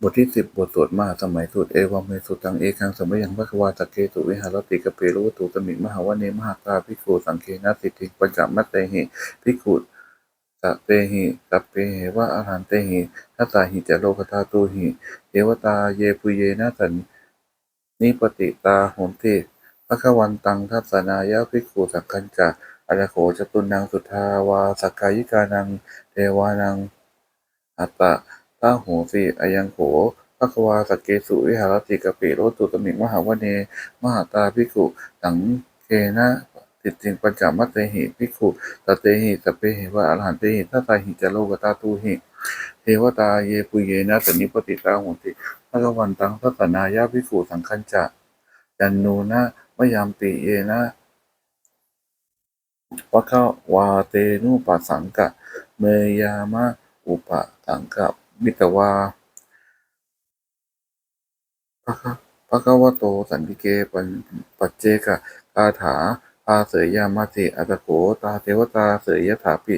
บทที่สิบบทสวดมหาสมัยสูตรเอวัมเมสุตังเอคังสมัยยังพระควาตะเกตุวิหารติกะเปรุวตุตมิมหาวเนมหาตาภิกขุสังเคนะสิทธิปัญจมัตเตหิภิกขุสะเตหิสัพเพเหวะอรหันเตหิทัตตาหิจะโลกธาตุหิเทวตาเยปุเยนะสันนิปติตาโหนติพระควันตังทัสสนายะภิกขุสังคัญจะอรโขจตุนังสุทธาวาสกกายิกานังเทวานังอัตตะ ตาโหสิอายังโขภควาสักเกสุวิหารติกะปิโรตุตมิมหาวเน มหาตาภิกขุสังเคนะติดจิงปัญจมัตเตหิภิกขุตเตหิสเพหิวะอรหันเตหิทัตตาหิจโลกตาตุหิเทวตาเยปุเยนะสนิปติตาโหติภะคะวันตังทัสสนายาภิกขุสังคัญจะยันนูนะมยามปิเยนะวะคะวาเตนุปัสสังกะ เมยามะอุปสังกะ มิตวาภะคะภะคะวะโตสันติเกปัญปัจเจกะคาถาพาเสยยามาติอัตโกตาเทวตาเสยยถาปิ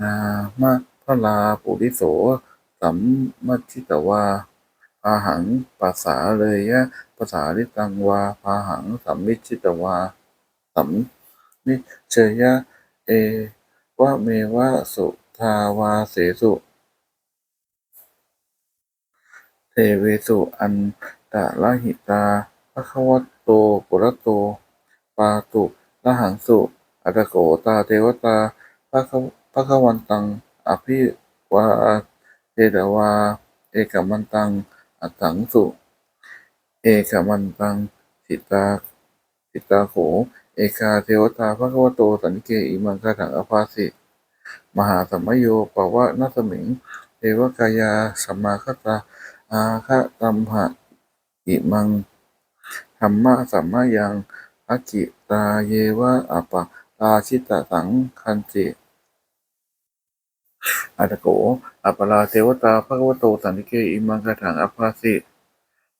นามะพระลาปุริโสสัมมัจจิตวาพาหังปัสสาเลยยะภาษาลิตังวาพาหังสัมมิจจิตวาสัมมิเชยะเอวะเมวะสุทาวาเสสุ เทเวสุอันตะละหิตาภะคะวะโตปุระโต ปาตุละหังสุ อัตโกตาเทวตาภะคะภะควันตัง อภิวาเทดวา เอกมันตัง อัตถังสุ เอกมันตังสิตาสิตาโข เอกาเทวตาภะคะวะโตสันเกอิมังคาถังอภาสิมหาสัมมโยปวะนัสมิง เทวกายาสัมมาคตา อาคะตัมหะอิมังธรรมะสัมมายังอากิตาเยวะอัปปะราชิตสังคันติอัตโก อัปปราเทวตาภะคะวะโตสันติเกอิมังคถังอัปปาสิ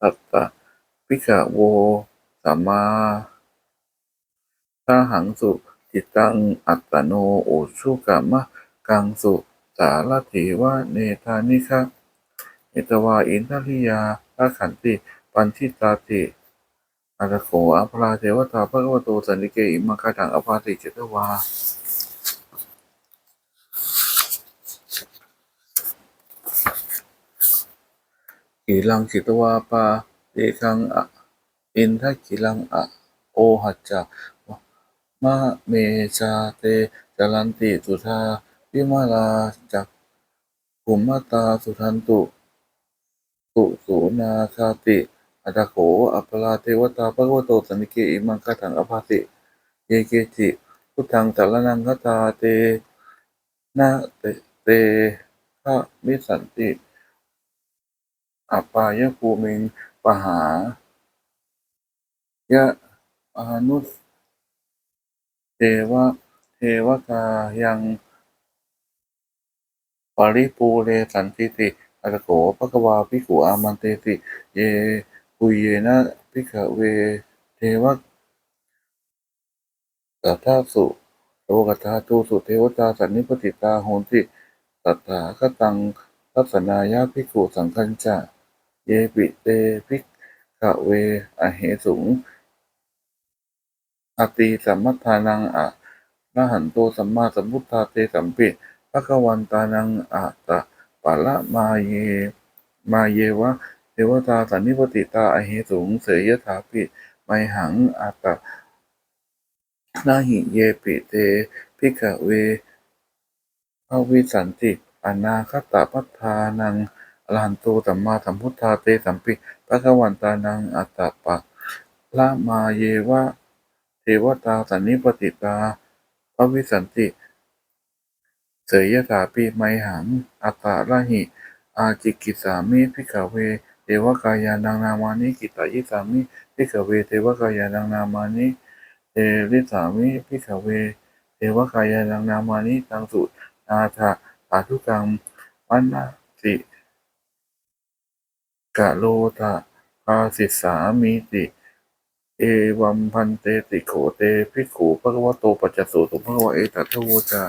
ตัตตะปิกะโวสัมมาทาหังสุจิตตังอัตโนโอชุกะมะกังสุสารถิวะเนธานิคะ เอตวาอินทริยาทัขันติ ปันทิตาติอาตโขอัปราเทวตาภะคะวะโตสันนิเกอิมังคาถังอภาติเจตวากีลังจิตวาปาเอคังอะอินทกิลังอะโอหัจจามะเมจาเตจรันติสุธาวิมาลาจักขุมมตาสุทันตุ สุสูนาคาติ อัตถโข อัปปราเทวตาภะคะวะโตสันนิเกอิมังคาถังอภาติเยเกจิพุทธังสารนังคตาเตนะเตเตภะมิสันติอัปปายภูมิงปหายะอานุสเทวะเทวกายังปาริปูเรสันติติ อัตโขภควาภิกขุอามันเตติ เยปุเยนะภิกขเว เทวะสัทธาสุโลกธาตุสุเทวตาสันนิปติตาโหนติสัทธาคตังทัสนายาภิกขุสังคัญจะ เยปิเตภิกขเว อเหสุงอติสัมมัทานังอะระหันโตสัมมาสัมพุทธาเตสัมปิภะคะวันตานังอะตะ ปะละมาเย มาเยวะเทวตาสันนิปติตาอเหสุงเสยยถาปิไมหังอาตนาหิเยปิเตภิกเวภวิสันติอนาคตาปัฏฐานังอรหันโตสัมมาสัมพุทธาเตสัมปิภะคะวันตานังอัตตปะละมาเยวะเทวตาสันนิปติตาภวิสันติ เสยยถาปิไมหัง อัตตาระหิ อาจิกิสามิพิกขเว เทวกายานังนามานิกิตายิสามิพิกขเว เทวกายานังนามานิเทริสามิพิกขเว เทวกายานังนามานิตังสุนาถาสาธุกังวันนาติกะโลทะภาสิสามิติ เอวัมพันเตติโขเตภิกขุภะคะวะโตปัจจสุตุภะคะวะเอตัทโวจา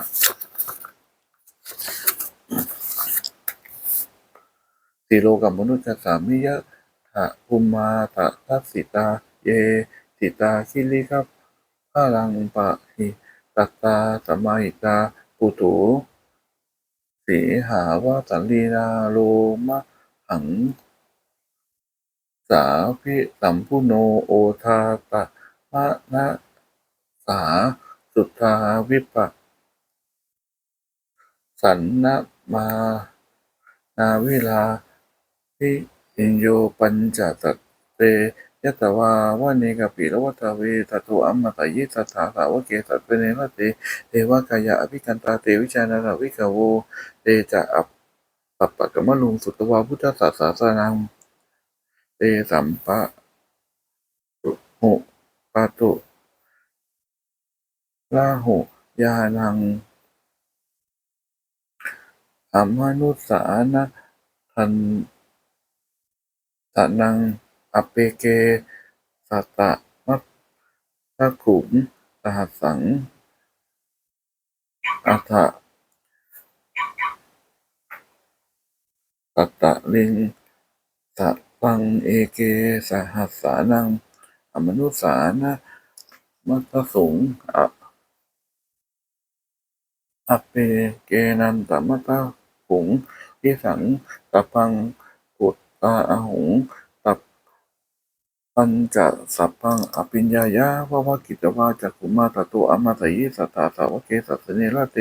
สีโลกับมนุษย์สามิยะถะภูมมาตะทัสสิตา เยสิตาคิริครับพาลังปะหิตัตตาสมาหิตาปุตุสีหาวาสันลีนาโลมะหัง สาพิสัมพุโนโอทาตะมะนะสาสุทธาวิปัสสันนะมา นาวิลา พิอินโยปัญจสัตเตยะตวาวะเนกปิรวัตเวตโตอัมมตยิสัทธาสาวะเกสัตเปเนระเตเทวกายะอภิกันตาเตวิชานาราวิกาโวเตจะอัปปปะกมะลุงสุตวาพุทธศาสสานังเตสัมปะหุปะตุลาหุยานังอมนุสานะทัน ตะนังอเปเกสัตตะมัตตะขุมสหัสสังอัฏฐะตัตตะลิงตะปังเอเกสหัสสานังอมนุสานะมัตตสุงอะอเปเกนันตมัตตหุงทิสังตะพัง ปุตตาหงตับปัญจสัพพังอภิญญายาวะวะกิตวาจักขุมาตโตอมาตยิสัตตาสาวะเกสัสเนระเต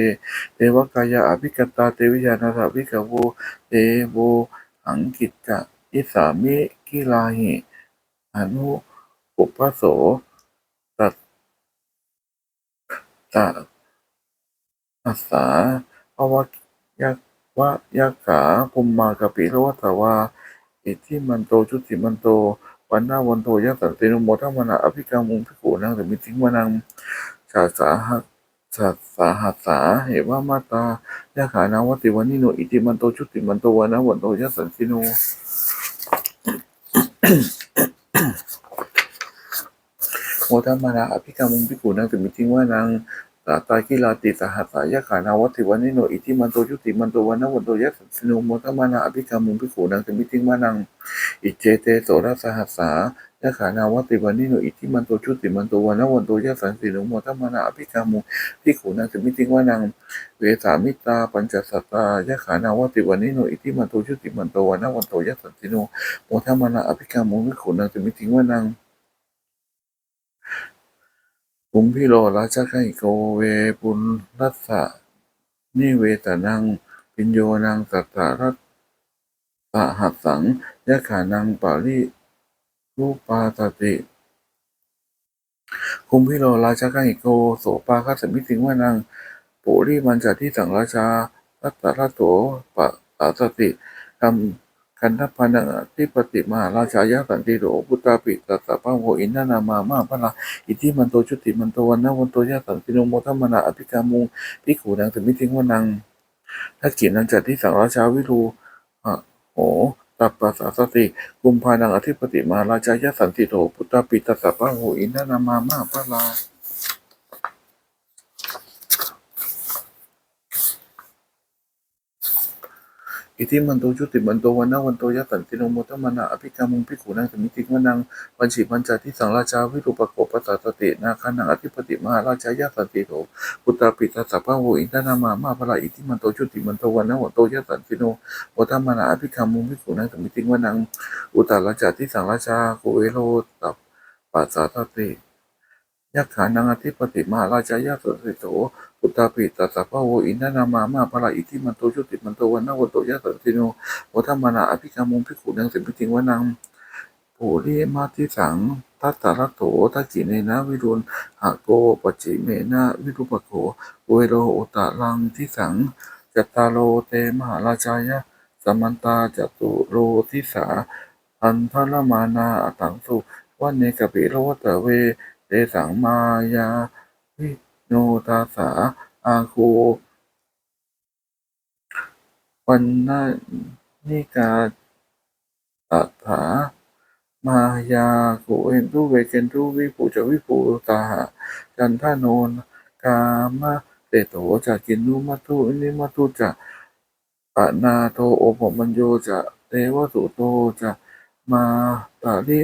เทวกายะอภิกตาเตวิยานาถาวิกโวเตโวหังกิจจะอิสามิกิลาหิอนุปุปโสตัตตะอัสาภวยักวะยักขาภูมมากปิโรวัตวา อิทิมันโตชุติมันโตวันหน้าวันโตยัสสันตินุโมทัมมนาอภิกามุงพิกูนังสมิทิงวนังชาสาหัสชาสาหัสสาเหวะมาตายะขานาวติวันนิโนอิติมันโตชุติมันโตวันนาวันโตยัสสันติโนโมทัมมานาอภิกามุงพิกูนังถึงมิทิงว่านาง สาตากิลาติสหัสายะขานาวัติวันนิโนอิทิมันโตยุติมันโตวันนวันโตยัสนุโมทัมมานาอภิกามุงพิกูนังถึงมิทิงว่านังอิเจเตโสรสหัสายะขานาวัติวันนิโนอิทิมันโตชุติมันโตวันนวันโตยัสสนุโมทัมมานาอภิกามุงพิกูนังถึงมิทิงว่านังเวสามิตาปัญจสัตตายะขานาวัติวันนิโนอิทิมันโตชุติมันโตวันนวันโตยัสสนุโมทัมมานาอภิกามุงพิกูนังถึงมิทิงว่านัง ภูมิพิโรราชกัยโกเวปุณรัสสะนิเวตนัง ปิญโยนังสัตตารัตตหัสสังยะขานังปาริรูปาตติภูมิพิโรราชกัยโกโสปาคัสมิติงวานังปุริมันจัที่สังราชารัตตะรัตโตปะตาสติกรรม คันธพนังทิปติมหาราชายะสันติโรพุตตาปิตัสสะพังโวอินนานามามาพระลาอิทธิมันโตชุติมันโตวันนะวันโตยะสันติโนโมทัมมนาอภิกามุงพิขูนังถึงมิทิงวานังถ้ากิจนังจัดที่สังราชาวิรูอะโหตัปปะสาสติกุมภานังอธิปติมหาราชายะสันติโตพุตตาปิตัสสะพังโวอินนานามามาพระ อิทธิมันโตชุติมันโตวันนะวันโตยะสันติโนโมทัมมนาอภิกามุงพิขูนังสมิติวนังปัญชิปัญจที่สังราชาวิรูปโกปตาสตินาคานังอธิปติมหาราชายะสันติโตพุตตาปิตัสสะพะโวอินทนามามาพระอิทธิมันโตชุติมันโตวันนะวันโตยะสันติโนโมทัมมนาอภิกามุงพิขูนังสมิติวนังอุตตราชาที่สังราชาโกเวโรตัปปัสสตติยักขานังอธิปติมหาราชายะสันติโต พุทธาปิตัสะพะโวอินนามามาพระอิทิมันโตชุติมันโตวันนะวันโตยะสันติโนโมทัมมานาอภิกามุงพิขุนังสิมิติงวนังปุริมาทิสังทัตตะระโตทักขิเนนะวิรุณหะโกปจจิเมนะวิรุปโขเวโรโอตะลังทิสังจัตตาโลเตมหาราชายะสมันตาจตุโรทิสาอันทรมานาอตังสุวันเนกปิโรตะเวเตสังมายาวิ โนตาสา อาโควันนานิกาตถามายาโกเอนตุเวเกนตุวิปูจวิปูตาหะจันทโนนกามะเตโตจะกินนุมัตุนิมัตุจะปนาโทโอปมัญโยจะเตวสุโตจะมาตาลิ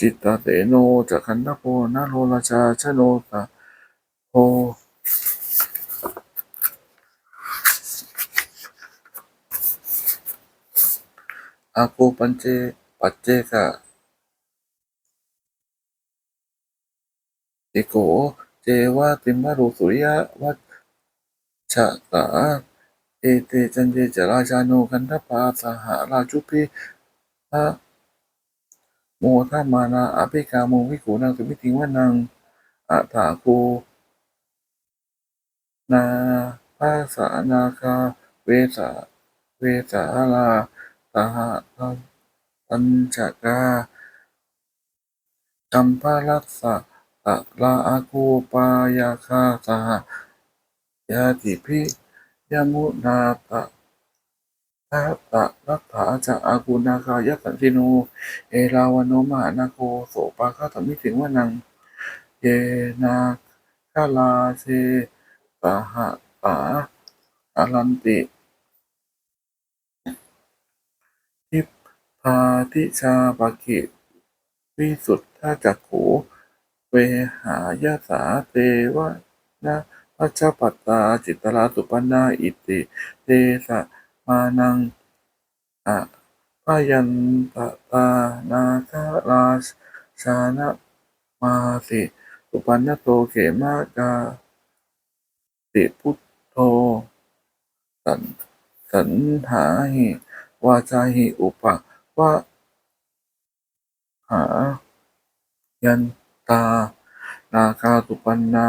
จิตตเตโนจะคันทโพนาโลราชาชโนตะโพอาโกปัญเจปัจเจกะติโกเจวะติมะรุสุริยะวัชชะตาเอเตจันเจจราชาโนกันทปาสหราชุพิพระ โมทามานาอภิกาโมวิโกนังสมิติวานังอัฏฐาโกนาภาสานาคาเวสาเวสาลาตาหะตัญจกากัมพาลัสสะตะลาอากูปายาคาสหยาติพิยมุนาตะ ทะตะรัตถาจะอากูนาคายสันติโน เอราวโนมหานาโคโสปาคาธมิถึงวานัง เยนาคาลาเชสหตาอารันติทิพาทิชาปากิวิสุทธาจักขูเวหายาสาเตวะนะพัชชปัตตาจิตตราสุปันนาอิติเตสะ มานังอะพยันตตานาคาราชานะมาสิสุปันนโตเขมากาติพุทโธสันสันหาหิวาจาหิอุปะวะหายันตา นาคาสุปันนา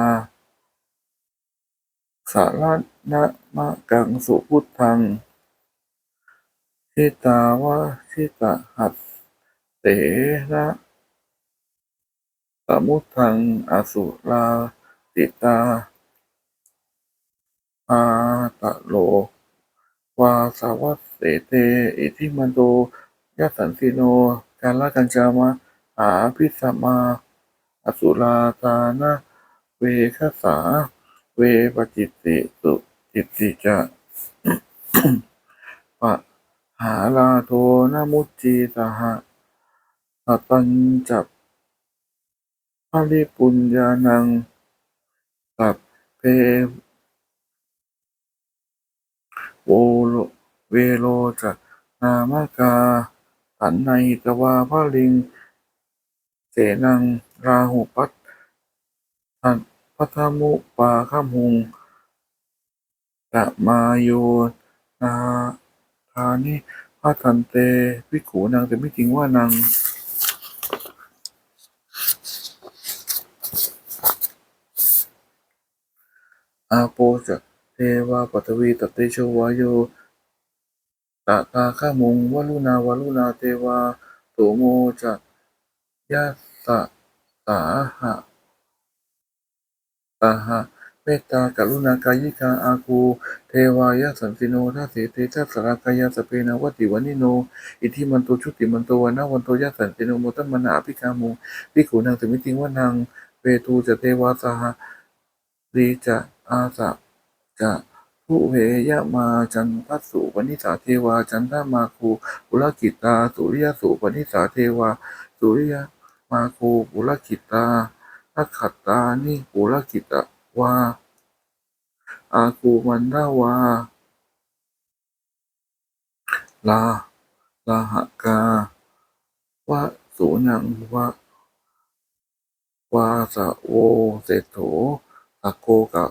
สารนะมะกังสุพุทธัง ชิตาวะชิตาหัตเตระสมุทังอสุราติตาอาตะโล วาสาวัสเสเต อิทิมันโตยัสสันติโน กาลกัญจามะอาภิสมา อสุราตานะเวคสา เวปจิตติสุจิตติจะปะ หาลาโทนมุจจีตหะตตัญจับพริปุญญานังสัพเพโวโลเวโรจะนามากาตันในตวาพระลิง เสนังราหุปัตตันพัทมุปาคมุงตะมาโยนาานิพัทันเตวิขูนางแต่ไม่จริงว่านางอาโปจะเทวาปัตวีตเตโชวายโยตตาข้ามุงวลุนาวลุนาเทวาโตโมจะยะสะสาหะตาหะ ตตากรุณากายิกาอาคูเทวายะสันติโนทัสเสเตทัสสรากายาสเปนะวัติวันิโน อิทิมันโตชุติมันโตวนาวันโตยะสันติโนโมตัมมนาอภิกามุภิขุนางสมิติงวานางเวตูจะเทวาสหรีจะอาสะจะทุเวยะมาจันทัสสุปนิสาเทวา จันทามาคูปุรกิตา สุริยสุปนิสาเทวา สุริยมาคูปุรกิตาทักขัตตานิปุรกิตา วา อาคูมันดาวา ลา ลาหกาวะสูนังวะวาสะโวเศโถตะโกกะ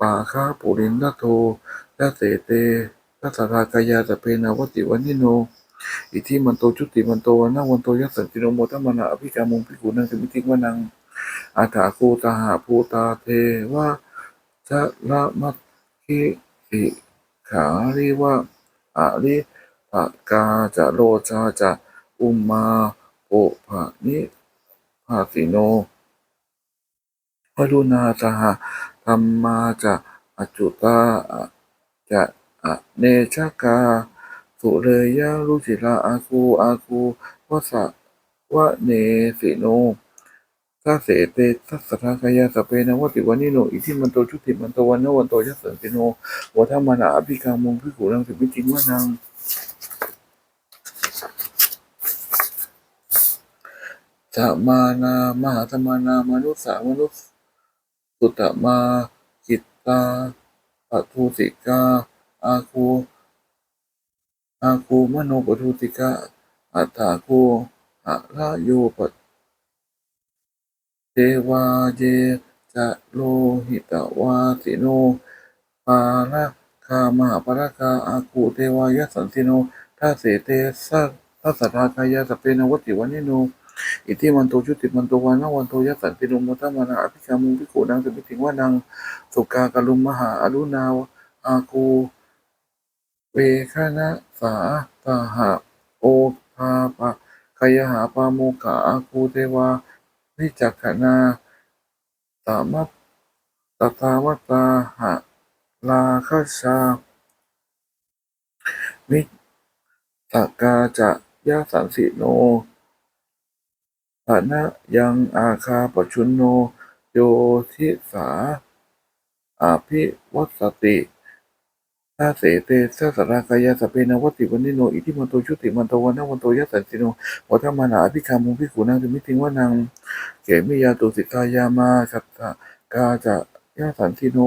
ปาคาปุรินทโทยะเสเตทัสรากายาสเปนาวติวันิโน อิทิมันโตชุติมันโตวันนาวันโตยัสสันติโนโมทัมมนาอภิกามุงพิกุนังสมิติวานัง อาถาคูตาหาภูตาเทวะจะละมัคคิสิขาริวะอาริภกาจะโลชาจะอุมมาโปภะนิภาสิโนวรุณาสหธรรมาจะอจุตาจะอเนชกา สุเรยะรุจิราอาคูอาคูวสะวะเนสิโน ตาเสเตสัสทากายาสเปนวติวันิโนอิทิมันโตชุติมันโตวันนวันโตยัสสันติโนวัฏมานาอภิกามงพิขุนังสิมิจิงวานังธรรมานามหาธรรมานามนุษสามนุษสุตมาจิตตาปัทูสิกาอาคูอาคูมโนปัทูติกาอัตถาคูอะระโยปัต เทวาเยจะโลหิตวาสิโนปาระคามหาปาระคาอาคูเทวายสันติโนทัสเสเตสัทัสสะทากายาสเปนวัติวันิโนอิทิมันโตชุติมันโตวานะวันโตยสันติโนมทัมมานาอภิกามุพิโกนังสมิติงวานังสุกากาลุมมหาอรุณาวอาคูเวคนะสาตาหะโอทาปะกายหาปาโมกะอาคูเทวา วิจักขนาสามัตตตาวตาหะลาคาชามิตกาจะยะสันสิโนภะนะยังอาคาปชุนโน โยทิสาอาภิวัสติ นาเสเตสัสรากายาสเพนวัติวันิโนอิทิมันโตชุติมันโตวันนวันโตยัสสันสิโนวัฏมานาอภิคามุภิขุนังมิติงวานังเกมิยาตุสิกายามาสัตตกาจะยะสันติโน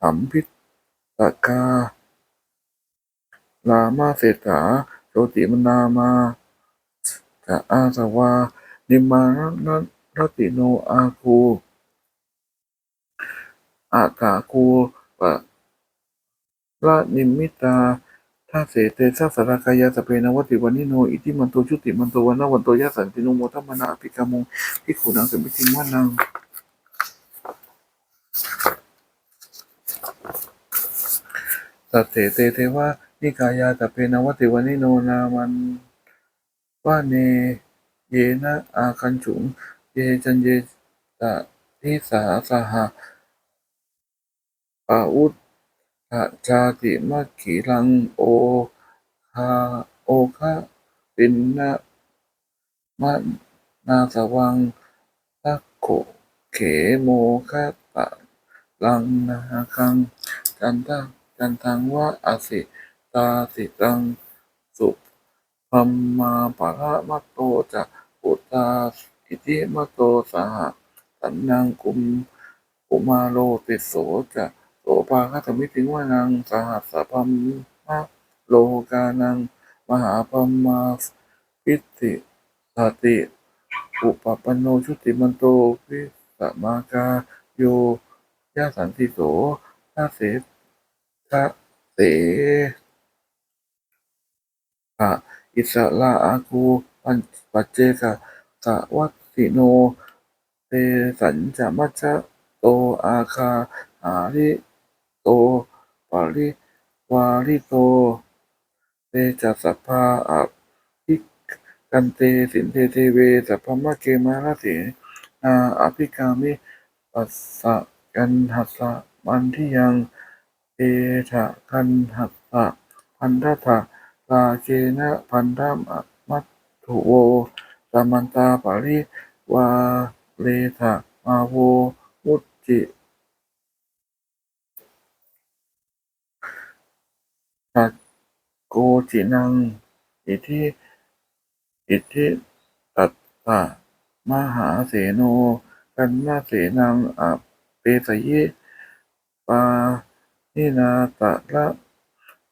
สัมพิตกาลามาเศรษฐาโชติมนามาจะอาสวานิมานรติโนอาคูอาตาคูปะ ละนิมมิตาท่าเสเตสัสสรากายาสเพนวัติวันิโน อิทิมันโตชุติมันโตวันนะวันโตยัสสันติโนโมทัมมนาอภิกามงพิขุนังสมิติงวานังสัตเถเตเทวะนิกายาตเพนวัติวันิโนนามันว่าเนเยนะอาคันฉุง เยจันเยตะทิสาสหะปาอุต ตะจาติมัคขีรังโอคาโอคะปินนะมะนาสวังทักโขเขโมคะปะลังนาคังจันทังจันทังวะอาสิตาสิตังสุพัมมาปะระมะโตจะปุตตาอิติมะโตสหะสันนังกุมกุมาโลติโสจะ โสภาคัตมิติงวานังสหัสสะพัมมะโลกานัง มหาพัมมาปิติสติอุปปันโนชุติมันโตวิสมากาโยยะสันติโสนาเสทะเสภะอิสระอาคูปัญปัจเจกะสะวัติโนเตสัญจมัชโตอาคาหาริ ปาริวาริโตเตจัสสพาอาภิกันเตสินเตเทเวสัพพมะเกมาลเสนาอภิกามิปัสสะกันหัสสะมันที่ยังเอทะกันหัสสะพันธะทะลาเกนะพันธะมัตถุโวสามันตาปาริวาเลทะมาโวมุจิจิตัด โกจินัง อิทิอิทิตัตตะมหาเสโนกันนาเสนังอเปสยิปานินาตะละ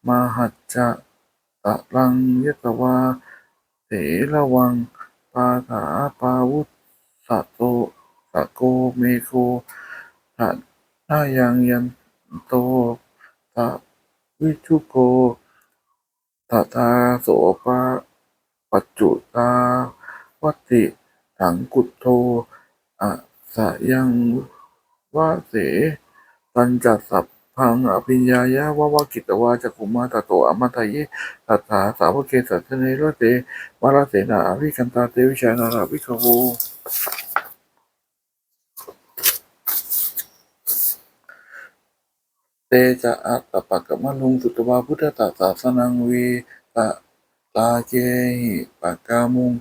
มหัจจะตะลังยตวาเถระวัง ปาถาปาวุสสะโตสะโกเมโคทะนายังยันโตตะวิชุโก ตตาโสปะปัจจุตาวัติถังกุตโทอะสะยังวะเสปัญจสัพพังอภิญญายะวะวะกิตวาจักุมาตโตอมัตเยตัตถาสาวกเกสัตเนรเตวราเสนาอภิคันตาเตวิชานาราภิกขโว เตจะอัตตปักกมะลุงสุตวาพุทธตาสาสนังวีตะตาเกหิปักามุง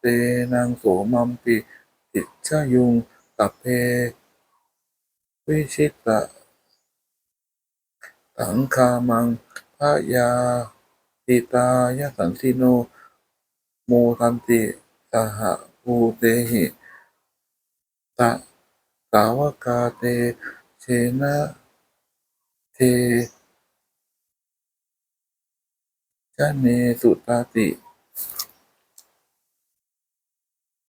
เตนังโสมัมปิอิจฉยุงตัเพวิชิตะสังคามังพระยาติตายสันติโน โมทันติสหภูเตหิตะสาวกาเตเชนะ เทชะเนสุตาติ